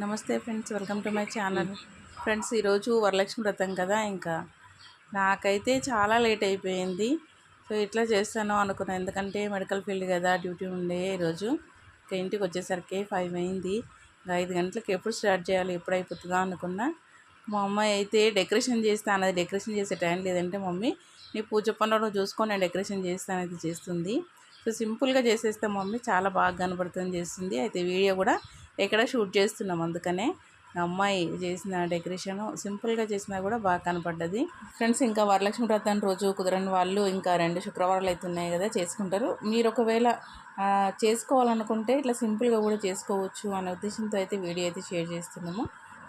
నమస్తే friends welcome to my channel. Friends ఈరోజు వరలక్ష్మి వ్రతం కదా ఇంకా. నాకైతే చాలా లేట్ అయిపోయింది. సో ఇట్లా చేస్తాను అనుకున్నాను ఎందుకంటే మెడికల్ ఫీల్డ్ కదా డ్యూటీ ఉండే ఈరోజు. ఇంకా ఇంటికి వచ్చేసరికి ఫైవ్ అయింది. ఐదు గంటలకు ఎప్పుడు స్టార్ట్ చేయాలి ఎప్పుడు అయిపోతుందా అనుకున్నా. మా అమ్మాయి అయితే డెకరేషన్ చేస్తా అది డెకరేషన్ చేసే టైం లేదంటే మమ్మీ నీ పూజ పనులు చూసుకొని నేను డెకరేషన్ చేస్తాను చేస్తానది చేస్తుంది. సో సింపుల్గా చేసేస్తే మమ్మీ చాలా బాగా కనబడుతుంది చేస్తుంది. అయితే వీడియో కూడా ఎక్కడ షూట్ చేస్తున్నాం అందుకనే అమ్మాయి చేసిన డెకరేషన్ సింపుల్గా చేసినా కూడా బాగా కనపడ్డది. ఫ్రెండ్స్ ఇంకా వరలక్ష్మి వ్రతం రోజు కుదరని వాళ్ళు ఇంకా రెండు శుక్రవారాలు అయితే ఉన్నాయి కదా చేసుకుంటారు. మీరు ఒకవేళ చేసుకోవాలనుకుంటే ఇట్లా సింపుల్గా కూడా చేసుకోవచ్చు అనే ఉద్దేశంతో అయితే వీడియో అయితే షేర్ చేస్తున్నాము.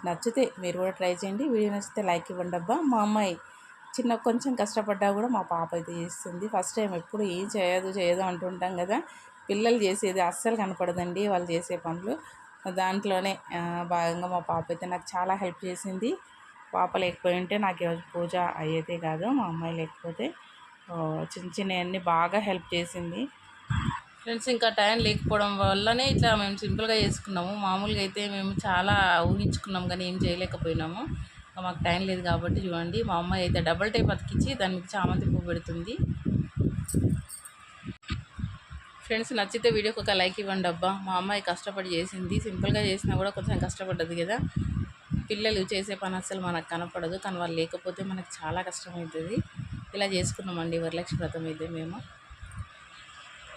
నచ్చితే మీరు కూడా ట్రై చేయండి. వీడియో నచ్చితే లైక్ ఇవ్వండి అబ్బా. మా అమ్మాయి చిన్న కొంచెం కష్టపడ్డా కూడా మా పాప అయితే చేస్తుంది. ఫస్ట్ టైం ఎప్పుడు ఏం చేయదు చేయదు అంటుంటాం కదా. పిల్లలు చేసేది అస్సలు కనపడదండి వాళ్ళు చేసే పనులు. దాంట్లోనే భాగంగా మా పాప అయితే నాకు చాలా హెల్ప్ చేసింది. పాప లేకపోయి ఉంటే నాకు ఈరోజు పూజ అయ్యేదే కాదు మా అమ్మాయి లేకపోతే. చిన్న చిన్నవన్నీ బాగా హెల్ప్ చేసింది. ఫ్రెండ్స్ ఇంకా టైం లేకపోవడం వల్లనే ఇట్లా మేము సింపుల్గా చేసుకున్నాము. మామూలుగా అయితే మేము చాలా ఊహించుకున్నాం కానీ ఏం చేయలేకపోయినాము. మాకు టైం లేదు కాబట్టి చూడండి. మా అమ్మాయి అయితే డబల్ టైప్ అతికించి దానికి చామంతి పువ్వు పెడుతుంది. ఫ్రెండ్స్ నచ్చితే వీడియోకి ఒక లైక్ ఇవ్వండి అబ్బా. మా అమ్మాయి కష్టపడి చేసింది. సింపుల్గా చేసినా కూడా కొంచెం కష్టపడ్డది కదా. పిల్లలు చేసే పని అసలు మనకు కనపడదు. కానీ వాళ్ళు లేకపోతే మనకు చాలా కష్టమవుతుంది. ఇలా చేసుకున్నామండి. వరలక్ష్మి వ్రతం అయితే మేము.